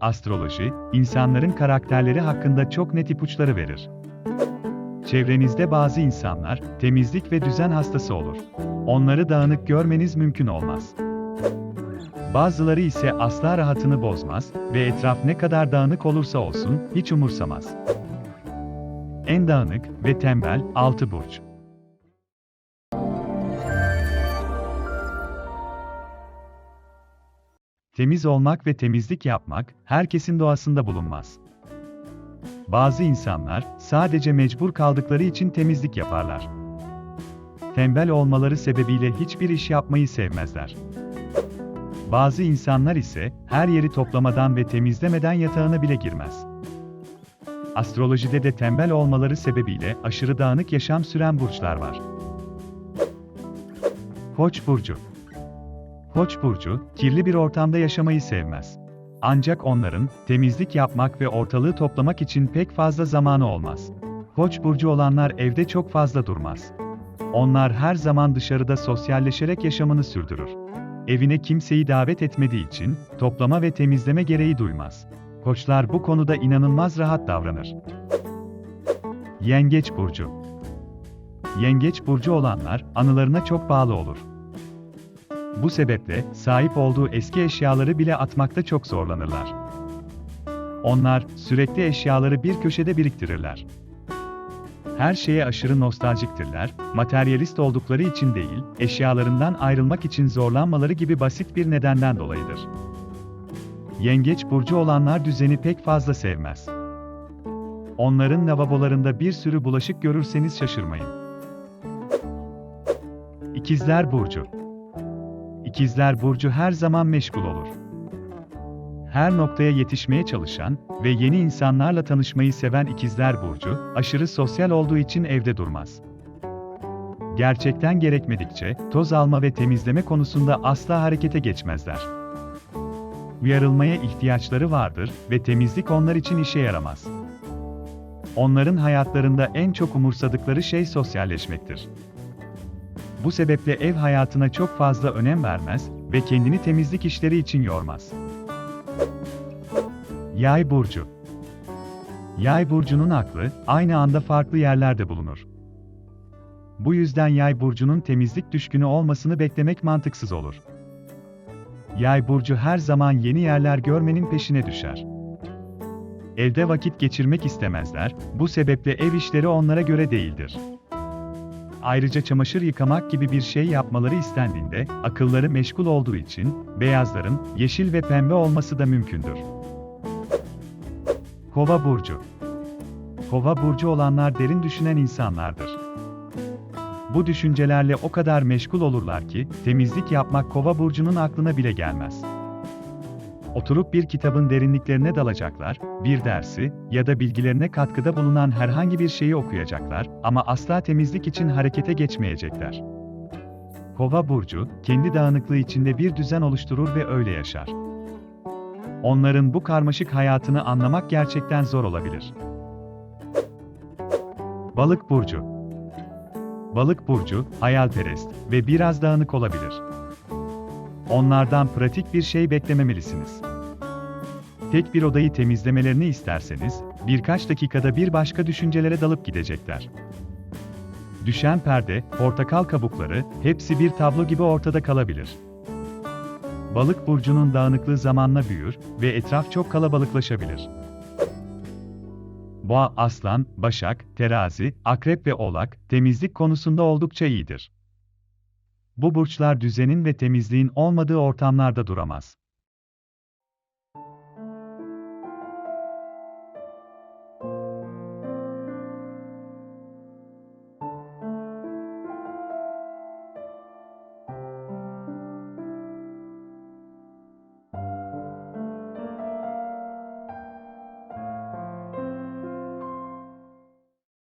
Astroloji, insanların karakterleri hakkında çok net ipuçları verir. Çevrenizde bazı insanlar, temizlik ve düzen hastası olur. Onları dağınık görmeniz mümkün olmaz. Bazıları ise asla rahatını bozmaz ve etraf ne kadar dağınık olursa olsun, hiç umursamaz. En dağınık ve tembel, 6 burç. Temiz olmak ve temizlik yapmak, herkesin doğasında bulunmaz. Bazı insanlar, sadece mecbur kaldıkları için temizlik yaparlar. Tembel olmaları sebebiyle hiçbir iş yapmayı sevmezler. Bazı insanlar ise, her yeri toplamadan ve temizlemeden yatağına bile girmez. Astrolojide de tembel olmaları sebebiyle aşırı dağınık yaşam süren burçlar var. Koç burcu Koç burcu, kirli bir ortamda yaşamayı sevmez. Ancak onların, temizlik yapmak ve ortalığı toplamak için pek fazla zamanı olmaz. Koç burcu olanlar evde çok fazla durmaz. Onlar her zaman dışarıda sosyalleşerek yaşamını sürdürür. Evine kimseyi davet etmediği için, toplama ve temizleme gereği duymaz. Koçlar bu konuda inanılmaz rahat davranır. Yengeç burcu Yengeç burcu olanlar, anılarına çok bağlı olur. Bu sebeple, sahip olduğu eski eşyaları bile atmakta çok zorlanırlar. Onlar, sürekli eşyaları bir köşede biriktirirler. Her şeye aşırı nostaljiktirler, materyalist oldukları için değil, eşyalarından ayrılmak için zorlanmaları gibi basit bir nedenden dolayıdır. Yengeç burcu olanlar düzeni pek fazla sevmez. Onların lavabolarında bir sürü bulaşık görürseniz şaşırmayın. İkizler burcu İkizler burcu her zaman meşgul olur. Her noktaya yetişmeye çalışan ve yeni insanlarla tanışmayı seven ikizler burcu, aşırı sosyal olduğu için evde durmaz. Gerçekten gerekmedikçe, toz alma ve temizleme konusunda asla harekete geçmezler. Uyarılmaya ihtiyaçları vardır ve temizlik onlar için işe yaramaz. Onların hayatlarında en çok umursadıkları şey sosyalleşmektir. Bu sebeple ev hayatına çok fazla önem vermez ve kendini temizlik işleri için yormaz. Yay burcu. Yay burcunun aklı aynı anda farklı yerlerde bulunur. Bu yüzden Yay burcunun temizlik düşkünü olmasını beklemek mantıksız olur. Yay burcu her zaman yeni yerler görmenin peşine düşer. Evde vakit geçirmek istemezler, bu sebeple ev işleri onlara göre değildir. Ayrıca çamaşır yıkamak gibi bir şey yapmaları istendiğinde, akılları meşgul olduğu için, beyazların, yeşil ve pembe olması da mümkündür. Kova Burcu Kova Burcu olanlar derin düşünen insanlardır. Bu düşüncelerle o kadar meşgul olurlar ki, temizlik yapmak Kova Burcu'nun aklına bile gelmez. Oturup bir kitabın derinliklerine dalacaklar, bir dersi ya da bilgilerine katkıda bulunan herhangi bir şeyi okuyacaklar ama asla temizlik için harekete geçmeyecekler. Kova burcu, kendi dağınıklığı içinde bir düzen oluşturur ve öyle yaşar. Onların bu karmaşık hayatını anlamak gerçekten zor olabilir. Balık burcu Balık burcu, hayalperest ve biraz dağınık olabilir. Onlardan pratik bir şey beklememelisiniz. Tek bir odayı temizlemelerini isterseniz, birkaç dakikada bir başka düşüncelere dalıp gidecekler. Düşen perde, portakal kabukları, hepsi bir tablo gibi ortada kalabilir. Balık burcunun dağınıklığı zamanla büyür ve etraf çok kalabalıklaşabilir. Boğa, aslan, başak, terazi, akrep ve oğlak, temizlik konusunda oldukça iyidir. Bu burçlar düzenin ve temizliğin olmadığı ortamlarda duramaz.